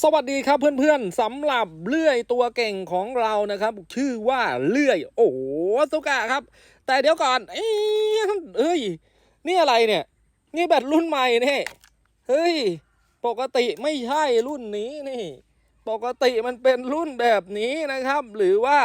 สวัสดีครับเพื่อนๆสำหรับเลื่อยตัวเก่งของเรานะครับ ชื่อว่าเลื่อย โอ้สุกะครับ แต่เดี๋ยวก่อน เอ้ยเฮ้ย นี่อะไรเนี่ย นี่แบตรุ่นใหม่นี่เฮ้ย ปกติไม่ใช่รุ่นนี้นี่ ปกติมันเป็นรุ่นแบบนี้นะครับ หรือว่า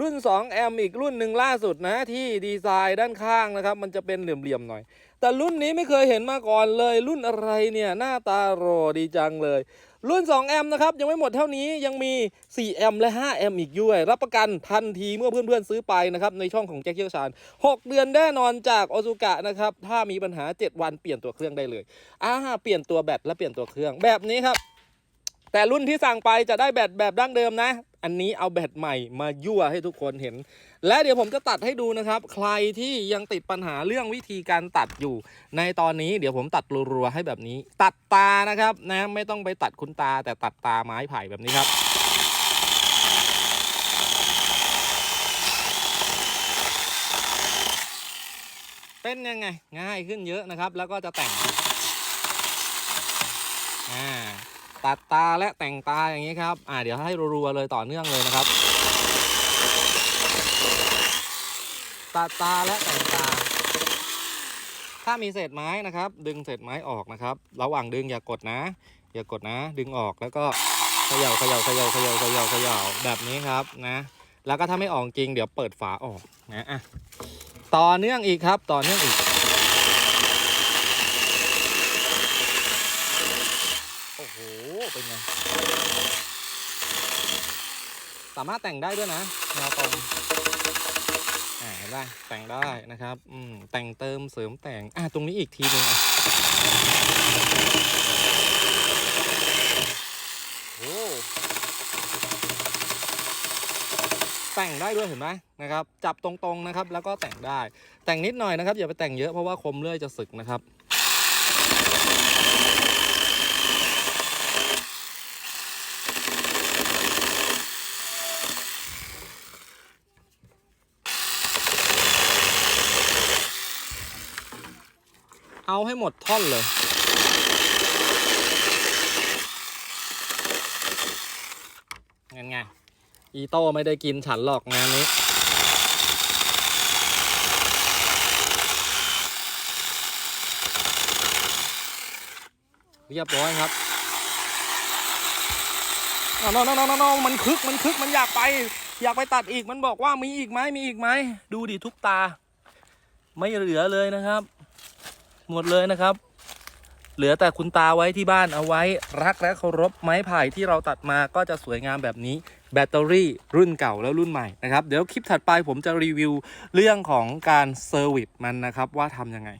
รุ่น 2 แอมอีกรุ่นหนึ่งล่าสุดนะที่ดีไซน์ด้านข้างนะครับ มันจะเป็นเหลี่ยมๆหน่อย แต่รุ่นนี้ไม่เคยเห็นมาก่อนเลย รุ่นอะไรเนี่ยหน้าตาโรดีจังเลย รุ่น 2 แอมนะครับ ยังไม่หมดเท่านี้ยังมี 4 แอมและ 5 แอมอีกด้วย รับประกันทันทีเมื่อเพื่อนๆซื้อไปนะครับ ในช่องของแจ็คเชี่ยวชาญ 6 เดือนแน่นอนจากโอซูกะนะครับถ้ามีปัญหา 7 วันเปลี่ยนตัวเครื่องได้เลยอ่าเปลี่ยนตัวแบตและเปลี่ยนตัวเครื่องแบบนี้ครับ แต่รุ่นที่สั่งไปจะได้แบตแบบดั้งเดิมนะ อันนี้เอาแบตใหม่มายั่วให้ทุกคนเห็น และเดี๋ยวผมจะตัดให้ดูนะครับ ใครที่ยังติดปัญหาเรื่องวิธีการตัดอยู่ ในตอนนี้เดี๋ยวผมตัดรัวๆให้แบบนี้ ตัดตานะครับนะไม่ต้องไปตัดคุณตา แต่ตัดตาไม้ไผ่แบบนี้ครับเป็นยังไงง่ายขึ้นเยอะนะครับ แล้วก็จะแต่งอ่า ตัดตาและแต่งตาอย่างนี้ครับ อ่าเดี๋ยวให้รัวๆเลยต่อเนื่องเลยนะครับ ตัดตาและแต่งตา ถ้ามีเศษไม้นะครับ ดึงเศษไม้ออกนะครับ ระหว่างดึงอย่ากดนะ อย่ากดนะ ดึงออกแล้วก็เขย่าเขย่าเขย่าเขย่าเขย่าเขย่าแบบนี้ครับนะ แล้วก็ถ้าไม่ออกจริงเดี๋ยวเปิดฝาออกนะอะต่อเนื่องอีกครับ ต่อเนื่องอีก โอ้โห เป็นไง สามารถแต่งได้ด้วยนะแนวตรงเห็นไหมแต่งได้นะครับ อืม แต่งเติมเสริมแต่ง อ่าตรงนี้อีกทีหนึงอะโอ้แต่งได้ด้วยเห็นไหมนะครับ จับตรงๆนะครับ แล้วก็แต่งได้ แต่งนิดหน่อยนะครับ อย่าไปแต่งเยอะเพราะว่าคมเลื่อยจะสึกนะครับ เอาให้หมดท่อนเลย งั้นไง อีโต้ไม่ได้กินฉันหรอกงานนี้ เรียบร้อยครับน้องน้องน้องน้องมันคึก มันคึก มันอยากไป อยากไปตัดอีก มันบอกว่ามีอีกไหมมีอีกไหม ดูดิทุกตา ไม่เหลือเลยนะครับ หมดเลยนะครับ เหลือแต่คุณตาไว้ที่บ้านเอาไว้รักและเคารพไม้ไผ่ที่เราตัดมาก็จะสวยงามแบบนี้ แบตเตอรี่รุ่นเก่าแล้วรุ่นใหม่นะครับ เดี๋ยวคลิปถัดไปผมจะรีวิวเรื่องของการเซอร์วิสมันนะครับว่าทำยังไง